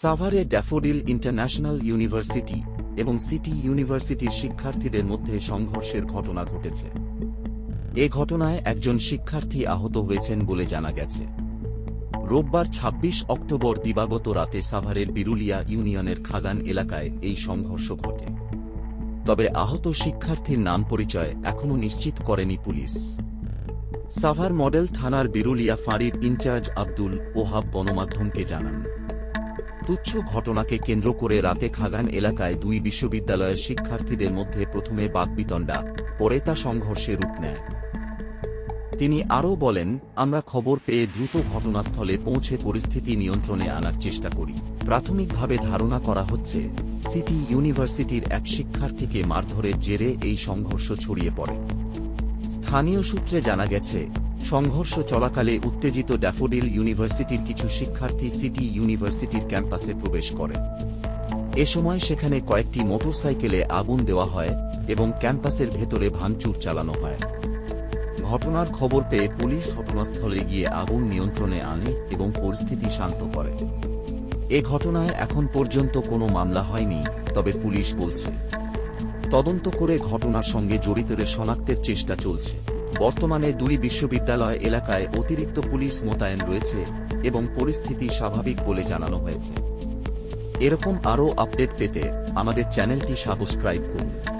সাভারে daffodil international university এবং city ইউনিভার্সিটির শিক্ষার্থীদের মধ্যে সংঘর্ষের ঘটনা ঘটেছে। এ ঘটনায় একজন শিক্ষার্থী আহত হয়েছেন বলে জানা গেছে। রোববার ২৬ অক্টোবর দিবাগত রাতে সাভারের বিরুলিয়া ইউনিয়নের খাগান এলাকায় এই সংঘর্ষ ঘটে। তবে আহত শিক্ষার্থীর নাম পরিচয় এখনও নিশ্চিত করেনি পুলিশ। সাভার মডেল থানার বিরুলিয়া ফাঁড়ির ইনচার্জ আব্দুল ওহাব গণমাধ্যমকে জানান, তুচ্ছ ঘটনাকে কেন্দ্র করে রাতে খাগান এলাকায় দুই বিশ্ববিদ্যালয়ের শিক্ষার্থীদের মধ্যে প্রথমে বাকবিতণ্ডা, পরে তা সংঘর্ষে রূপ নেয়। তিনি আরও বলেন, আমরা খবর পেয়ে দ্রুত ঘটনাস্থলে পৌঁছে পরিস্থিতি নিয়ন্ত্রণে আনার চেষ্টা করি। প্রাথমিকভাবে ধারণা করা হচ্ছে, সিটি ইউনিভার্সিটির এক শিক্ষার্থীকে মারধরের জেরে এই সংঘর্ষ ছড়িয়ে পড়ে। স্থানীয় সূত্রে জানা গেছে, সংঘর্ষ চলাকালে উত্তেজিত ড্যাফোডিল ইউনিভার্সিটির কিছু শিক্ষার্থী সিটি ইউনিভার্সিটির ক্যাম্পাসে প্রবেশ করে। এ সময় সেখানে কয়েকটি মোটরসাইকেলে আগুন দেওয়া হয় এবং ক্যাম্পাসের ভেতরে ভাঙচুর চালানো হয়। ঘটনার খবর পেয়ে পুলিশ ঘটনাস্থলে গিয়ে আগুন নিয়ন্ত্রণে আনে এবং পরিস্থিতি শান্ত করে। এ ঘটনায় এখন পর্যন্ত কোনো মামলা হয়নি, তবে পুলিশ বলছে। তদন্ত করে ঘটনার সঙ্গে জড়িতদের শনাক্তের চেষ্টা চলছে। বর্তমানে দুই বিশ্ববিদ্যালয় এলাকায় অতিরিক্ত পুলিশ মোতায়েন রয়েছে এবং পরিস্থিতি স্বাভাবিক বলে জানানো হয়েছে। এরকম আরও আপডেট পেতে আমাদের চ্যানেলটি সাবস্ক্রাইব করুন।